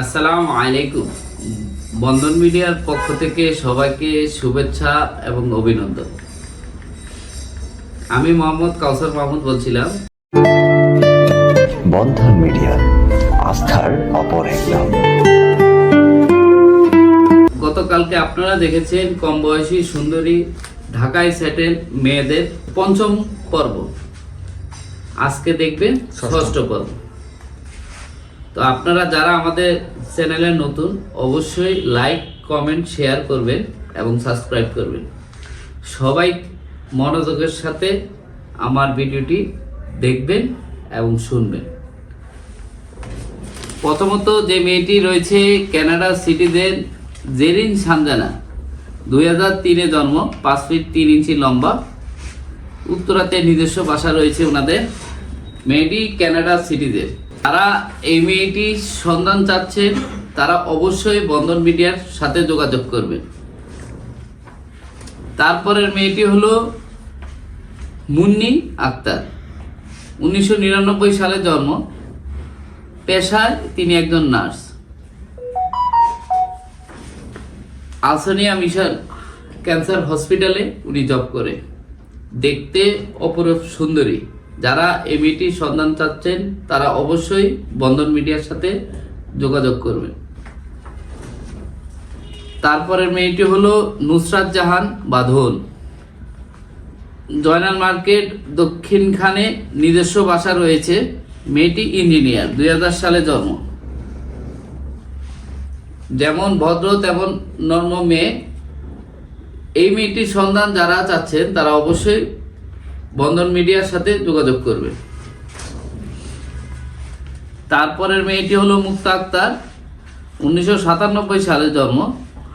আসসালামু আলাইকুম। বন্ধন মিডিয়ার পক্ষ থেকে সবাইকে শুভেচ্ছা এবং অভিনন্দন। আমি মোহাম্মদ কাউসার মাহমুদ বলছিলাম। বন্ধন মিডিয়া আস্থার অপর এক নাম। গতকালকে আপনারা দেখেছেন কম বয়সী সুন্দরী ঢাকায় সেটেল মেয়েদের পঞ্চম পর্ব। আজকে দেখবেন ষষ্ঠ পর্ব। তো আপনারা যারা আমাদের চ্যানেলে নতুন, অবশ্যই লাইক কমেন্ট শেয়ার করবেন এবং সাবস্ক্রাইব করবেন। সবাই মনোযোগের সাথে আমার ভিডিওটি দেখবেন এবং শুনবেন। প্রথমত যে মেয়েটি রয়েছে কানাডা সিটিজেন জেরিন সানজানা। দুই হাজার তিনে জন্ম, পাঁচ ফিট তিন ইঞ্চি লম্বা। উত্তরাতে নিজস্ব বাসা রয়েছে ওনাদের। মেয়েটি কানাডা সিটিজেন তারা এই মেয়েটি সন্ধান চাচ্ছেন তারা অবশ্যই বন্ধন মিডিয়ার সাথে যোগাযোগ করবেন তারপরের মেয়েটি হলো মুন্নি আক্তার। উনিশশো নিরানব্বই সালে জন্ম। পেশায় তিনি একজন নার্স। আলসানিয়া মিশন ক্যান্সার হসপিটালে উনি জব করে। দেখতে অপরূপ সুন্দরী। যারা এই মেয়েটির সন্ধান চাচ্ছেন, তারা অবশ্যই বন্ধন মিডিয়ার সাথে যোগাযোগ করবেন। তারপরের মেয়েটি হলো নুসরাত জাহান বাঁধন। জয়নাল মার্কেট দক্ষিণখানে নিজস্ব বাসা রয়েছে। মেয়েটি ইঞ্জিনিয়ার, দুই হাজার সালে জন্ম। যেমন ভদ্র, তেমন নর্ম মেয়ে। এই মেয়েটির সন্ধান যারা চাচ্ছেন, তারা অবশ্যই বন্ধন মিডিয়ার সাথে যোগাযোগ করবে। তারপরের মেয়েটি হলো মুক্তা আক্তার। উনিশশো সাতানব্বই সালে জন্ম।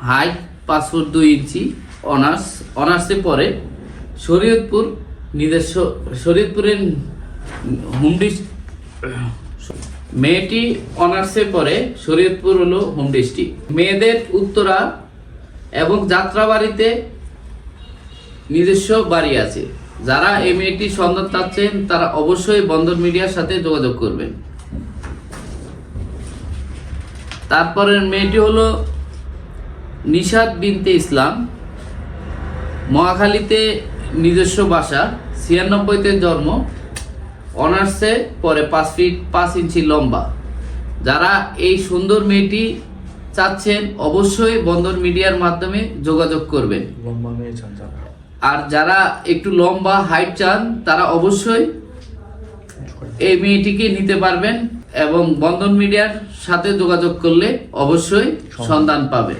হাইট পাঁচ ফুট দুই ইঞ্চি, অনার্স, অনার্সে পরে শরীয়তপুর নিজস্ব, শরীয়তপুরের হোম মেয়েটি অনার্সে পরে শরীয়তপুর হলো হোম ডিস্ট্রিক্ট। মেয়েদের উত্তরা এবং যাত্রাবাড়িতে নিজস্ব বাড়ি আছে। যারা এই মেয়েটির সন্ধান চাচ্ছেন তারা অবশ্যই বন্ধন মিডিয়ার সাথে যোগাযোগ করবেন। তারপরের মেয়েটি হলো নিশাদ বিনতে ইসলাম। মহাখালীতে নিজস্ব বাসা, ছিয়ানব্বইতে জন্ম। অনার্সে পরে পাঁচ ফিট পাঁচ ইঞ্চি লম্বা। যারা এই সুন্দর মেয়েটি চাচ্ছেন, অবশ্যই বন্দর মিডিয়ার মাধ্যমে যোগাযোগ করবেন। লম্বা মেয়ে আর যারা একটু লম্বা হাইট চান, তারা অবশ্যই এই মেয়েটিকে নিতে পারবেন এবং বন্ধন মিডিয়ার সাথে যোগাযোগ করলে অবশ্যই সন্ধান পাবে।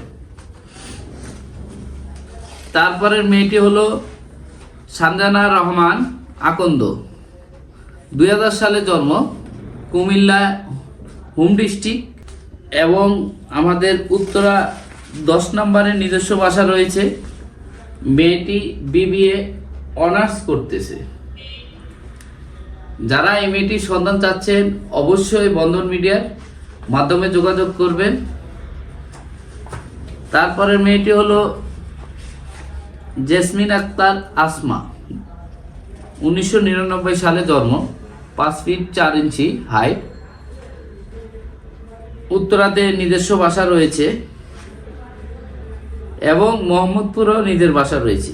তারপরের মেয়েটি হলো সানজানা রহমান আকন্দ। দুই সালে জন্ম, কুমিল্লা হোম ডিস্ট্রিক্ট এবং আমাদের উত্তরা দশ নম্বরের নিজস্ব বাসা রয়েছে। মেয়েটি বিবিএ অনার্স করতেছে। যারা এই মেয়েটির সন্ধান চাচ্ছেন, অবশ্যই বন্ধন মিডিয়ার মাধ্যমে যোগাযোগ করবেন। তারপরের মেয়েটি হলো জেসমিন আক্তার আসমা। উনিশশো নিরানব্বই সালে জন্ম, পাঁচ ফিট চার ইঞ্চি হাইট। উত্তরাতে নিজস্ব বাসা রয়েছে। এবং মোহাম্মদপুরও নিজের বাসা রয়েছে।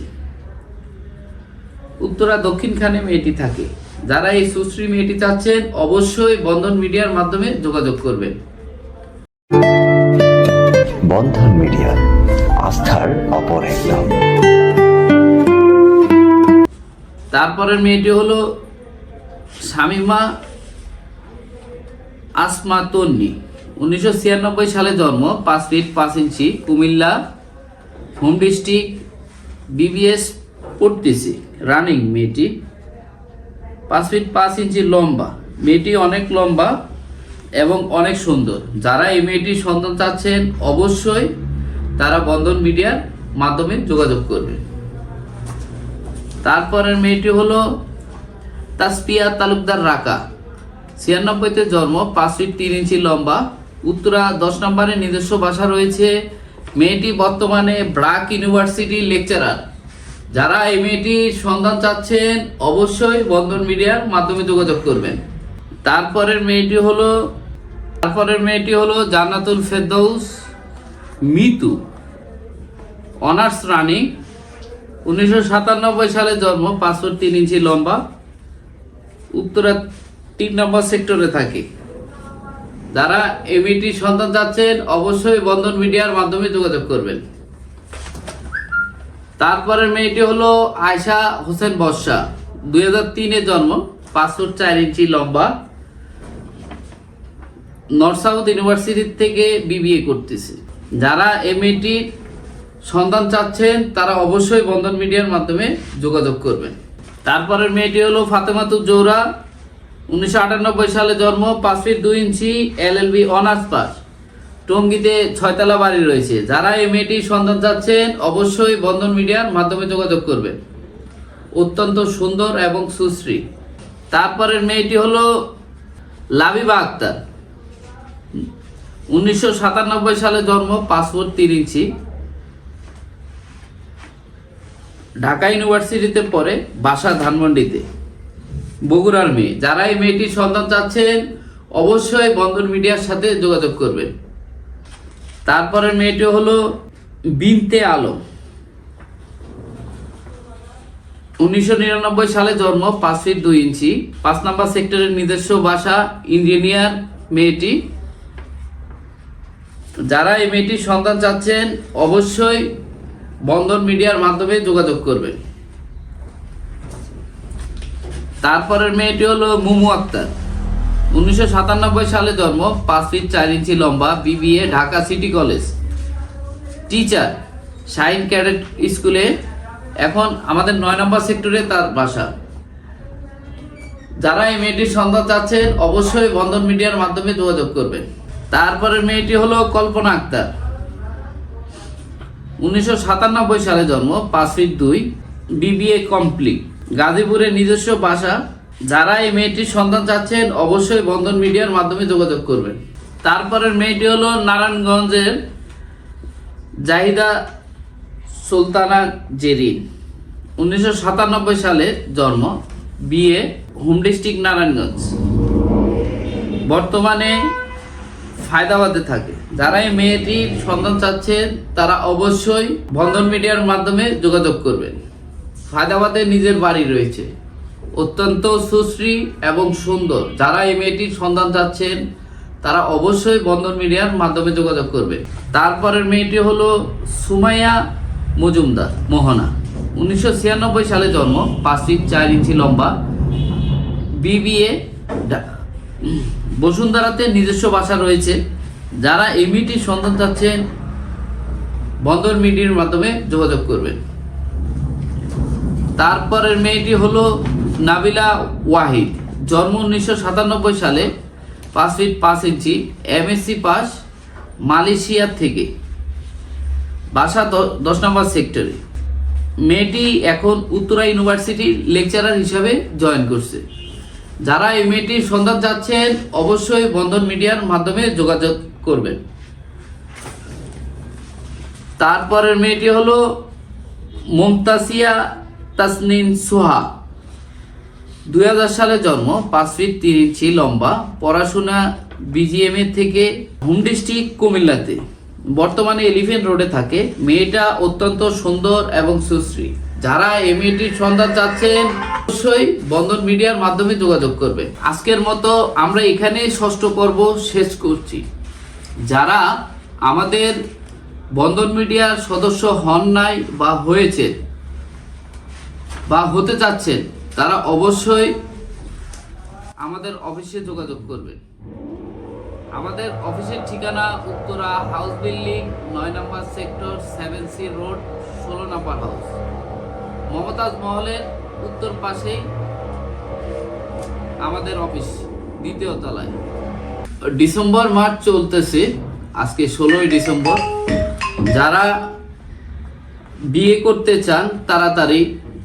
উত্তরা দক্ষিণখানে মেয়েটি থাকে। যারা এই সুশ্রী মেয়েটি চাচ্ছেন অবশ্যই বন্ধন মিডিয়ার মাধ্যমে যোগাযোগ করবেন। বন্ধন মিডিয়া আস্থার অপর এক নাম। তারপরের মেয়েটি হলো শামিমা আসমা তন্নি। উনিশশো ছিয়ানব্বই সালে জন্ম পাঁচ ফিট পাঁচ inch Comilla home district BBS পড়তেছি। রানিং মেয়েটি। পাঁচ ফিট পাঁচ ইঞ্চি লম্বা। মেয়েটি অনেক লম্বা এবং অনেক সুন্দর। যারা এই মেয়েটির সন্তান চাচ্ছেন, অবশ্যই তারা বন্ধন মিডিয়ার মাধ্যমে যোগাযোগ করবে তারপরের মেয়েটি হলো তাসপিয়া তালুকদার রাকা। ছিয়ানব্বইতে জন্ম, পাঁচ ফিট তিন ইঞ্চি লম্বা। উত্তরা দশ নম্বরে নিজস্ব বাসা রয়েছে মেয়েটি বর্তমানে ব্রাক ইউনিভার্সিটি লেকচারার। যারা এই মেয়েটির সন্ধান চাচ্ছেন, অবশ্যই বন্ধন মিডিয়ার মাধ্যমে যোগাযোগ করবেন। তারপরের মেয়েটি হলো, তারপরের মেয়েটি হলো জান্নাতুল ফেরদৌস মিতু, অনার্স রানিং, উনিশশো সালে জন্ম পাঁচ ফুট তিন ইঞ্চি লম্বা, উত্তরা তিন নম্বর সেক্টরে থাকে। যারা এমইটি সন্তান চাচ্ছেন, অবশ্যই বন্ধন মিডিয়ার মাধ্যমে যোগাযোগ করবেন। তারপরের মেয়েটি হলো আয়শা হোসেন বর্ষা। দুই হাজার তিনে জন্ম পাঁচ ফুট চার ইঞ্চি লম্বা। নর্থ সাউথ ইউনিভার্সিটি থেকে বিবিএ করতেছে। যারা এমএটি সন্তান চাচ্ছেন, তারা অবশ্যই বন্ধন মিডিয়ার মাধ্যমে যোগাযোগ করবেন। তারপরের মেয়েটি হলো ফাতেমাতু জোহরা উনিশশো আটানব্বই সালে জন্ম পাঁচ ফিট দুই inch L L B honours pass. টঙ্গিতে ছয়তলা বাড়ি রয়েছে। যারা এই মেয়েটির সন্তান চাচ্ছেন, অবশ্যই বন্ধন মিডিয়ার মাধ্যমে যোগাযোগ করবেন। অত্যন্ত সুন্দর এবং সুশ্রী। তারপরের মেয়েটি হলো লাবিবা আক্তার। উনিশশো সাতানব্বই সালে জন্ম পাঁচ ফুট তিন ইঞ্চি। ঢাকা ইউনিভার্সিটিতে পড়ে, বাসা ধানমন্ডিতে। বগুড়ার মেয়ে। যারা এই মেয়েটির সন্তান চাচ্ছেন অবশ্যই বন্ধন মিডিয়ার সাথে যোগাযোগ করবেন। তারপরে মেয়েটি হলো বিনতে আলম। উনিশশো নিরানব্বই সালে জন্ম, পাঁচ ফিট দুই ইঞ্চি। পাঁচ নাম্বার সেক্টরের নিজস্ব বাসা ইঞ্জিনিয়ার মেয়েটি। যারা এই মেয়েটির সন্তান চাচ্ছেন, অবশ্যই বন্ধন মিডিয়ার মাধ্যমে যোগাযোগ করবেন। তারপরের মেয়েটি হলো মুমু আক্তার। উনিশশো সাতানব্বই সালে জন্ম, পাঁচ ফিট চার ইঞ্চি লম্বা BBA Dhaka city college. Teacher shine cadet স্কুলে এখন আমাদের নয় নম্বর সেক্টরে তার বাসা। যারা এই মেয়েটির সন্ধান চাচ্ছেন, অবশ্যই বন্ধন মিডিয়ার মাধ্যমে যোগাযোগ করবেন। তারপরে মেয়েটি হলো কল্পনা আক্তার। উনিশশো সাতানব্বই সালে জন্ম, পাঁচ ফিট দুই বিবিএ কমপ্লিট গাজীপুরের নিজস্ব বাসা যারা এই মেয়েটির সন্ধান চাচ্ছেন, অবশ্যই বন্ধন মিডিয়ার মাধ্যমে যোগাযোগ করবেন। তারপরের মেয়েটি হলো নারায়ণগঞ্জের জাহিদা সুলতানা জেরিন উনিশশো সাতানব্বই সালে জন্ম, বিয়ে হোম ডিস্ট্রিক্ট নারায়ণগঞ্জ। বর্তমানে ফায়দাবাদে থাকে। যারা এই মেয়েটির সন্ধান চাচ্ছেন, তারা অবশ্যই বন্ধন মিডিয়ার মাধ্যমে যোগাযোগ করবেন। ফায়দাবাদে নিজের বাড়ি রয়েছে। অত্যন্ত সুশ্রী এবং সুন্দর। যারা এই মেয়েটির সন্ধান চাচ্ছেন, তারা অবশ্যই বন্ধন মিডিয়ার মাধ্যমে যোগাযোগ করবে। তারপরের মেয়েটি হলো সুমাইয়া মজুমদার, মোহনা। উনিশশো ছিয়ানব্বই সালে জন্ম পাঁচ ফিট চার ইঞ্চি লম্বা, বিবিএ বসুন্ধরাতে নিজস্ব বাসা রয়েছে। যারা এমইটির সন্ধান চাচ্ছেন, বন্দর মিডিয়ার মাধ্যমে যোগাযোগ করবেন। তারপরের মেয়েটি হলো নাবিলা ওয়াহিদ। জন্ম উনিশশো সাতানব্বই সালে, পাঁচ ফিট পাঁচ ইঞ্চি এমএসসি পাস মালয়েশিয়া থেকে। বাসা দশ নম্বর সেক্টরে। মেয়েটি এখন উত্তরা ইউনিভার্সিটির লেকচারার হিসাবে জয়েন করছে। যারা এই মেয়েটির সন্ধান চাচ্ছেন, অবশ্যই বন্ধন মিডিয়ার মাধ্যমে যোগাযোগ করবেন। তারপরের মেয়েটি হলো মুমতাসিয়া তাসনিন সুহা। দুই সালে জন্ম, পাঁচ ফিট তিন ইঞ্চি লম্বা, পড়াশোনা বিজিএমএ থেকে হোম ডিস্ট্রিক্ট কুমিল্লাতে। বর্তমানে এলিফেন্ট রোডে থাকে। মেয়েটা অত্যন্ত সুন্দর এবং সুশ্রী। যারা এই মেয়েটির সন্ধান চাচ্ছেন, অবশ্যই বন্ধন মিডিয়ার মাধ্যমে যোগাযোগ করবে। আজকের মতো আমরা এখানে ষষ্ঠ পর্ব শেষ করছি। যারা আমাদের বন্ধন মিডিয়ার সদস্য হন নাই বা হয়েছে বা হতে চাচ্ছেন তারা অবশ্যই আমাদের অফিসে যোগাযোগ করবেন আমাদের অফিসের ঠিকানা উত্তরা হাউস বিল্ডিং, নয় number sector seven C road, ষোলো নম্বর হাউস। মমতাজ মহলের উত্তর পাশেই আমাদের অফিস, দ্বিতীয় তলায়। ডিসেম্বর মাস চলতেছে, আজকে ষোলোই ডিসেম্বর। যারা বিয়ে করতে চান, তাড়াতাড়ি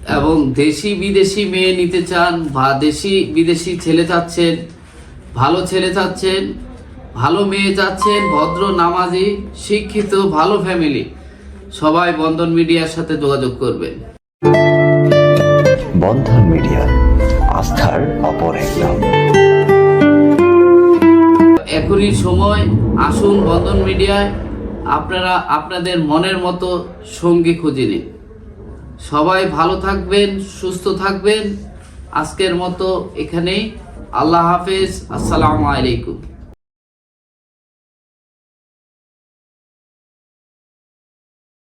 এবং দেশি বিদেশি মেয়ে নিতে চান বা দেশি বিদেশি ছেলে চাচ্ছেন ভালো ছেলে চাচ্ছেন ভালো মেয়ে চাচ্ছেন ভদ্র নামাজি শিক্ষিত ভালো ফ্যামিলি সবাই বন্ধন মিডিয়ার সাথে যোগাযোগ করবেন। বন্ধন মিডিয়া আস্থার অপর এক নাম এখনই সময় আসুন বন্ধন মিডিয়ায় আপনারা আপনাদের মনের মতো সঙ্গী খুঁজে নিন। সবাই ভালো থাকবেন সুস্থ থাকবেন। আজকের মতো এখানেই। আল্লাহ হাফেজ। আসসালামু আলাইকুম।